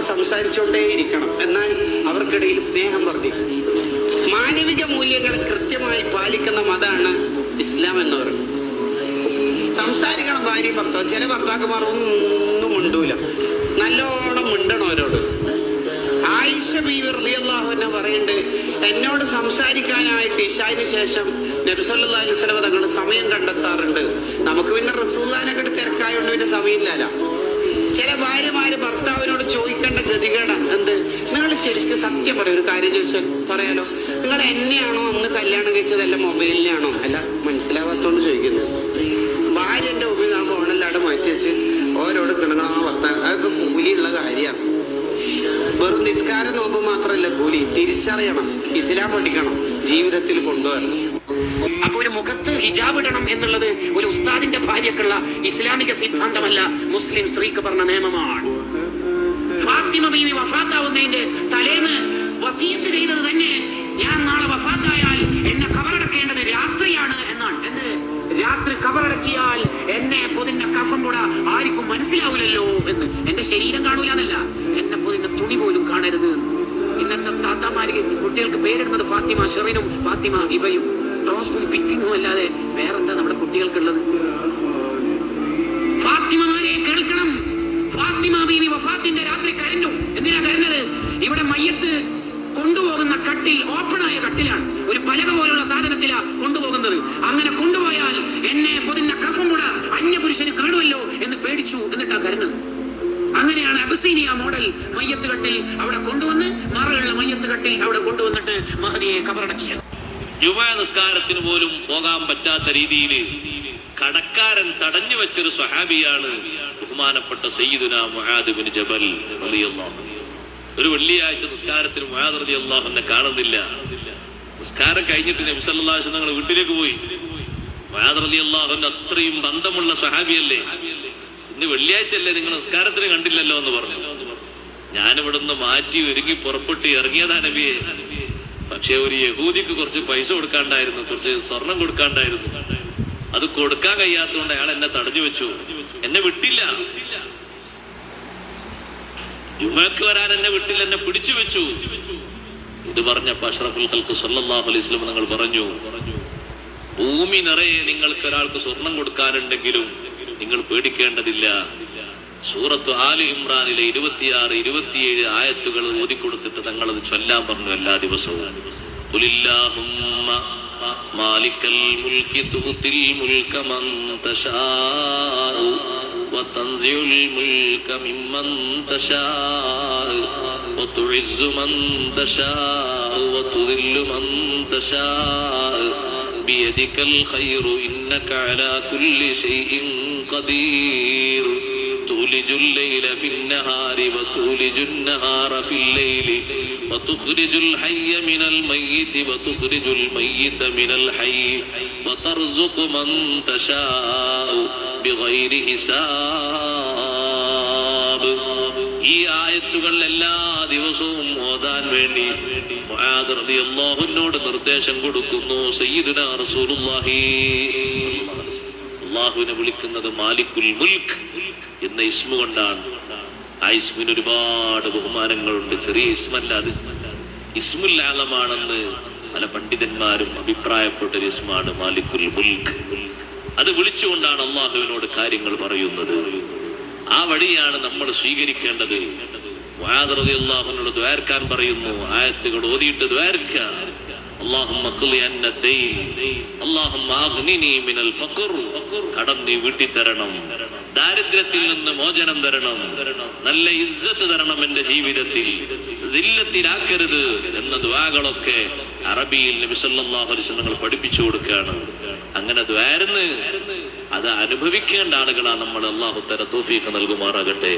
സംസാരിച്ചുകൊണ്ടേയിരിക്കണം. എന്നാൽ അവർക്കിടയിൽ സ്നേഹം വർദ്ധിക്കും. മാനവിക മൂല്യങ്ങൾ കൃത്യമായി പാലിക്കുന്ന മതമാണ് ഇസ്ലാം എന്ന് പറയുന്നത്. സംസാരിക്കണം ഭാര്യ ഭർത്താവ്. ചില ഭർത്താക്കന്മാർ ഒന്നും മിണ്ടൂല. നല്ലോണം മിണ്ടണം അവരോട്. ആയിഷ ബീവി റളിയല്ലാഹു അൻഹ പറയുന്നുണ്ട് എന്നോട് സംസാരിക്കാനായിട്ട് ഇഷാന് ശേഷം നബ്സല്ലാ അലൈഹി തങ്ങൾ സമയം കണ്ടെത്താറുണ്ട്. നമുക്ക് പിന്നെ റസൂല്ലാനൊക്കെ തിരക്കായോണ്ട് പിന്നെ സമയമില്ലല്ലോ. ചില ഭാര്യമാര് ഭർത്താവിനോട് ചോദിക്കേണ്ട ഗതികേടാണ് എന്ത്? നിങ്ങൾ ശരിക്കും സത്യം പറയും ഒരു കാര്യം ചോദിച്ചാൽ പറയാലോ. നിങ്ങൾ എന്നെയാണോ അന്ന് കല്യാണം കഴിച്ചതല്ല മൊബൈലിനാണോ അല്ല മനസ്സിലാവാത്തോണ്ട് ചോദിക്കുന്നത്. ഭാര്യന്റെ മുമ്പിൽ ആ മാറ്റി വെച്ച് ഓരോട് കിണങ്ങണ വർത്താനം. അതൊക്കെ കൂലിയുള്ള കാര്യമാണ് വെറും നിസ്കാരം നോമ്പ് മാത്രമല്ല കൂലി. തിരിച്ചറിയണം. ഇസ്ലാം പഠിക്കണം. ജീവിതത്തിൽ കൊണ്ടുവരണം. മുഖത്ത് ഹിജാബ് ഇടണം എന്നുള്ളത് ഒരു ഉസ്താദിന്റെ ഭാര്യക്കുള്ള ഇസ്ലാമിക സിദ്ധാന്തമല്ല മുസ്ലിം സ്ത്രീക്ക് പറഞ്ഞ നിയമമാണ്. ഫാത്തിമ ബീവി വഫാത്താവുന്നതിന്റെ തലേന്ന് വസീത്ത് ചെയ്തത് തന്നെ ഞാൻ നാളെ വഫാത്തായാൽ എന്നെ കബറടക്കേണ്ടത് രാത്രിയാണ് എന്നാണ്. എന്ത്? രാത്രി കബറടക്കിയാൽ എന്നെ പൊതിന്റെ കഫം കൂടെ ആർക്കും മനസ്സിലാവില്ലല്ലോ എന്ന്. എന്റെ ശരീരം കാണൂല എന്നല്ല എന്നെ പൊതിന്റെ തുണി പോലും കാണരുത്. ഇന്നത്തെ താത്താമാര് കുട്ടികൾക്ക് പേരിടുന്നത് ഫാത്തിമ ഷെറിനും ഫാത്തിമ ഇവയും ടോപ്പും പിക്കിങ്ങും അല്ലാതെ വേറെന്താ നമ്മുടെ കുട്ടികൾക്കുള്ളത്? ഫാത്തിമമാരെ കേൾക്കണം. ഫാത്തിമ ബീവി വഫാത്തിന്റെ രാത്രി കരഞ്ഞു. എന്തിനാ കരഞ്ഞത്? ഇവിടെ മയ്യത്ത് കൊണ്ടുപോകുന്ന കട്ടിൽ ഓപ്പൺ ആയ കട്ടിലാണ്. ഒരു പലക പോലുള്ള സാധനത്തിലാ കൊണ്ടുപോകുന്നത്. അങ്ങനെ കൊണ്ടുപോയാൽ എന്നെ പൊതിഞ്ഞ കഫം കൂടെ അന്യപുരുഷന് കാണുമല്ലോ എന്ന് പേടിച്ചു എന്നിട്ടാ കരഞ്ഞത്. അങ്ങനെയാണ് അബസീനിയ മോഡൽ മയ്യത്ത് കട്ടിൽ അവിടെ കൊണ്ടുവന്ന് മാറുകളുടെ മയ്യത്ത് കട്ടിൽ അവിടെ കൊണ്ടുവന്നിട്ട് മഹദിയെ കബറടക്കിയത്. ജുമാ നിസ്കാരത്തിന് പോലും പോകാൻ പറ്റാത്ത രീതിയിൽ കടക്കാരൻ തടഞ്ഞു വെച്ചൊരു സ്വഹാബിയാണ് ബഹുമാനപ്പെട്ട സയ്യിദുന മുഹാദിബിൻ ജബൽ. ഒരു വെള്ളിയാഴ്ച നിസ്കാരത്തിന് മുഹാദ് റതി അള്ളാഹുനെ കാണുന്നില്ല. നിസ്കാരം കഴിഞ്ഞിട്ട് നബി സല്ലല്ലാഹു അലൈഹി ഞങ്ങൾ വീട്ടിലേക്ക് പോയി. മുഹാദ് റതി അള്ളാഹുന്റെ അത്രയും ബന്ധമുള്ള സ്വഹാബിയല്ലേ? ഇന്ന് വെള്ളിയാഴ്ച അല്ലേ നിങ്ങൾ നിസ്കാരത്തിന് കണ്ടില്ലല്ലോ എന്ന് പറഞ്ഞു. ഞാനിവിടുന്ന് മാറ്റി ഒരുങ്ങി പുറപ്പെട്ട് ഇറങ്ങിയതാ നബിയെ. പക്ഷെ ഒരു യഹൂദിക്ക് കുറച്ച് പൈസ കൊടുക്കാണ്ടായിരുന്നു കുറച്ച് സ്വർണം കൊടുക്കാണ്ടായിരുന്നു. അത് കൊടുക്കാൻ കഴിയാത്തതുകൊണ്ട് അയാൾ എന്നെ തടഞ്ഞു വെച്ചു. എന്നെ വിട്ടില്ല. ജുമക്ക് വരാൻ എന്നെ വിട്ടില്ല എന്നെ പിടിച്ചു വെച്ചു. ഇത് പറഞ്ഞപ്പോ അഷ്റഫുൽ ഹൽക്ക് സല്ലാഹു അലൈഹി വസല്ലം നിങ്ങൾ പറഞ്ഞു ഭൂമി നിറയെ നിങ്ങൾക്ക് ഒരാൾക്ക് സ്വർണം കൊടുക്കാനുണ്ടെങ്കിലും നിങ്ങൾ പേടിക്കേണ്ടതില്ല. സൂറത്ത് ആലി ഇമ്രാനിലെ ഇരുപത്തിയാറ് ഇരുപത്തിയേഴ് ആയത്തുകൾ ഓതിക്കൊടുത്തിട്ട് തങ്ങൾ അത് ചൊല്ലാൻ പറഞ്ഞു എല്ലാ ദിവസവും ഖുലില്ലാഹുമ്മ മാലിക്കൽ മുൽക്കി തുത്തിൽ മുൽക മൻ തശാഉ وتنزع الملك ممن تشاء وتعز من تشاء وتذل من تشاء بيدك الخير إنك على كل شيء قدير تولج الليل في النهار وتولج النهار في الليل وتخرج الحي من الميت وتخرج الميت من الحي وترزق من تشاء بغير حساب ഈ ആയത്തുകൾ എല്ലാ ദിവസവും ഓതാൻ വേണ്ടി മുആദ് റളിയല്ലാഹുവിനോട് നിർദ്ദേശം കൊടുക്കുന്നു സയ്യിദുനാ റസൂലുള്ളാഹി അള്ളാഹുവിനെ വിളിക്കുന്നത് മാലിക്കുൽ മുൽക്ക് എന്ന ഇസ്മ കൊണ്ടാണ്. ആ ഇസ്മിന് ഒരുപാട് ബഹുമാനങ്ങളുണ്ട്. ചെറിയ ഇസ്മല്ല അത്. ഇസ്മുൽ പല പണ്ഡിതന്മാരും അഭിപ്രായപ്പെട്ട ഇസ്മാണ് മാലിക്കുൽ മുൽക്ക് അത് വിളിച്ചുകൊണ്ടാണ് അള്ളാഹുവിനോട് കാര്യങ്ങൾ പറയുന്നത്. ആ വഴിയാണ് നമ്മൾ സ്വീകരിക്കേണ്ടത്. അള്ളാഹുവിനോട് പറയുന്നു. ആയത്തുകൾ ഓതിയിട്ട് കടം നീ വീട്ടിത്തരണം. ദാരിദ്ര്യത്തിൽ നിന്ന് മോചനം തരണം. നല്ല ഇജ്ജത്ത് തരണം എന്റെ ജീവിതത്തിൽ. ദില്ലത്തിലാക്കരുത് എന്ന ദ്വാകളൊക്കെ അറബിയിൽ നബി സല്ലല്ലാഹു അലൈഹി വസല്ലം പഠിപ്പിച്ചു കൊടുക്കുകയാണ്. അങ്ങനെ ദ്വാരന്ന് അത് അനുഭവിക്കേണ്ട ആളുകളാണ് നമ്മൾ അള്ളാഹു തര നൽകുമാറാകട്ടെ.